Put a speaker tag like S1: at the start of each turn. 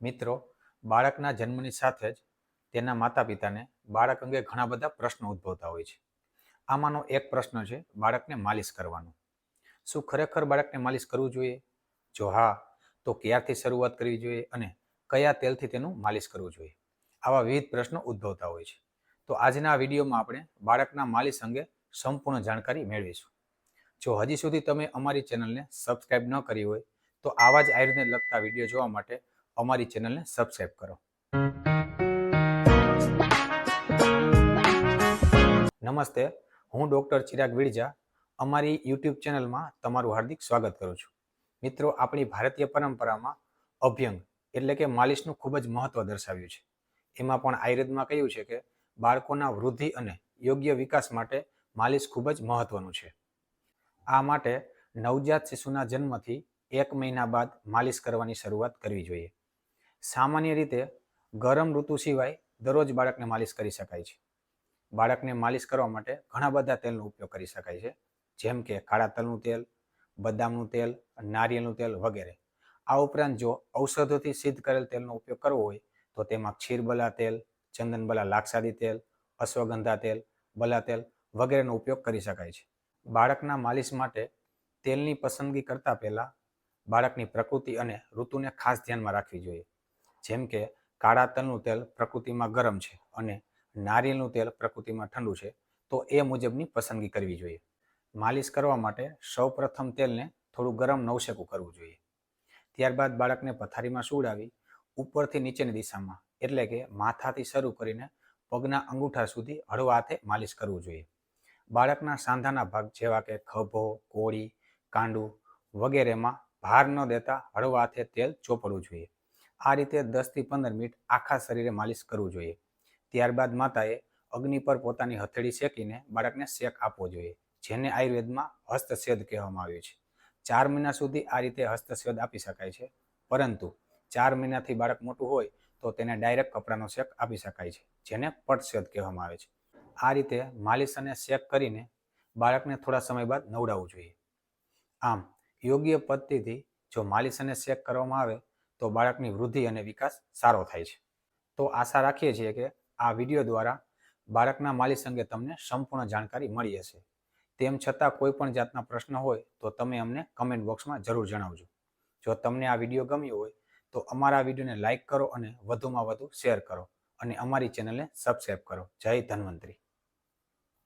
S1: મિત્રો, બાળકના જન્મની સાથે જ તેના માતા પિતાને બાળક અંગે ઘણા બધા પ્રશ્નો ઉદ્ભવતા હોય છે. આમાંનો એક પ્રશ્ન છે બાળકને માલિશ કરવાનો. શું ખરેખર બાળકને માલિશ કરવું જોઈએ? જો હા, તો ક્યારથી શરૂઆત કરવી જોઈએ અને કયા તેલથી તેનું માલિશ કરવું જોઈએ? આવા વિવિધ પ્રશ્નો ઉદ્ભવતા હોય છે. તો આજના વિડીયોમાં આપણે બાળકના માલિશ અંગે સંપૂર્ણ જાણકારી મેળવીશું. જો હજી સુધી તમે અમારી ચેનલને સબસ્ક્રાઇબ ન કરી હોય, તો આવા જ આયુર્વેદને લગતા વીડિયો જોવા માટે અમારી ચેનલને સબસ્ક્રાઈબ કરો. નમસ્તે, હું ડૉક્ટર ચિરાગ વિરજા અમારી યુટ્યુબ ચેનલમાં તમારું હાર્દિક સ્વાગત કરું છું. મિત્રો, આપણી ભારતીય પરંપરામાં અભ્યંગ એટલે કે માલિશનું ખૂબ જ મહત્વ દર્શાવ્યું છે. એમાં પણ આયુર્વેદમાં કહ્યું છે કે બાળકોના વૃદ્ધિ અને યોગ્ય વિકાસ માટે માલિશ ખૂબ જ મહત્વનું છે. આ માટે નવજાત શિશુના જન્મથી એક મહિના બાદ માલિશ કરવાની શરૂઆત કરવી જોઈએ. સામાન્ય રીતે ગરમ ઋતુ સિવાય દરરોજ બાળકને માલિશ કરી શકાય છે. બાળકને માલિશ કરવા માટે ઘણા બધા તેલનો ઉપયોગ કરી શકાય છે. જેમ કે કાળા તલનું તેલ, બદામનું તેલ, નારિયેળનું તેલ વગેરે. આ ઉપરાંત જો ઔષધોથી સિદ્ધ કરેલ તેલનો ઉપયોગ કરવો હોય, તો તેમાં ક્ષીરબલા તેલ, ચંદનબલા લાક્ષાદી તેલ, અશ્વગંધા તેલ, બલા તેલ વગેરેનો ઉપયોગ કરી શકાય છે. બાળકના માલિશ માટે તેલની પસંદગી કરતા પહેલા બાળકની પ્રકૃતિ અને ઋતુને ખાસ ધ્યાનમાં રાખવી જોઈએ. જેમ કે કાળા તલનું તેલ પ્રકૃતિમાં ગરમ છે અને નારિયેળનું તેલ પ્રકૃતિમાં ઠંડુ છે, તો એ મુજબની પસંદગી કરવી જોઈએ. માલિશ કરવા માટે સૌપ્રથમ તેલને થોડું ગરમ નવશેકું કરવું જોઈએ. ત્યારબાદ બાળકને પથારીમાં સુવડાવી ઉપરથી નીચેની દિશામાં, એટલે કે માથાથી શરૂ કરીને પગના અંગૂઠા સુધી હળવા હાથે માલિશ કરવું જોઈએ. બાળકના સાંધાના ભાગ જેવા કે ખભો, કોળી, કાંડું વગેરેમાં ભાર ન દેતા હળવા હાથે તેલ ચોપડવું જોઈએ. આ રીતે દસથી પંદર મિનિટ આખા શરીરે માલિશ કરવું જોઈએ. ત્યારબાદ માતાએ અગ્નિ પર પોતાની હથેળી શેકીને બાળકને શેક આપવો જોઈએ, જેને આયુર્વેદમાં હસ્તછેદ કહેવામાં આવ્યું છે. ચાર મહિના સુધી આ રીતે હસ્તછેદ આપી શકાય છે, પરંતુ ચાર મહિનાથી બાળક મોટું હોય તો તેને ડાયરેક્ટ કપડાનો શેક આપી શકાય છે, જેને પટછેદ કહેવામાં આવે છે. આ રીતે માલિશ અને શેક કરીને બાળકને થોડા સમય બાદ નવડાવવું જોઈએ. આમ, યોગ્ય પદ્ધતિથી જો માલિશ અને શેક કરવામાં આવે તો બાળકની વૃદ્ધિ અને વિકાસ સારો થાય છે. તો આશા રાખીએ છીએ કે આ વીડિયો દ્વારા બાળકના માલિશ અંગે તમને સંપૂર્ણ જાણકારી મળી હશે. તેમ છતાં કોઈ પણ જાતના પ્રશ્ન હોય તો તમે અમને કમેન્ટ બોક્સમાં જરૂર જણાવજો. જો તમને આ વીડિયો ગમ્યો હોય તો અમારા વિડીયોને લાઇક કરો અને વધુમાં વધુ શેર કરો અને અમારી ચેનલને સબસ્ક્રાઈબ કરો. જય ધન્વંતરી.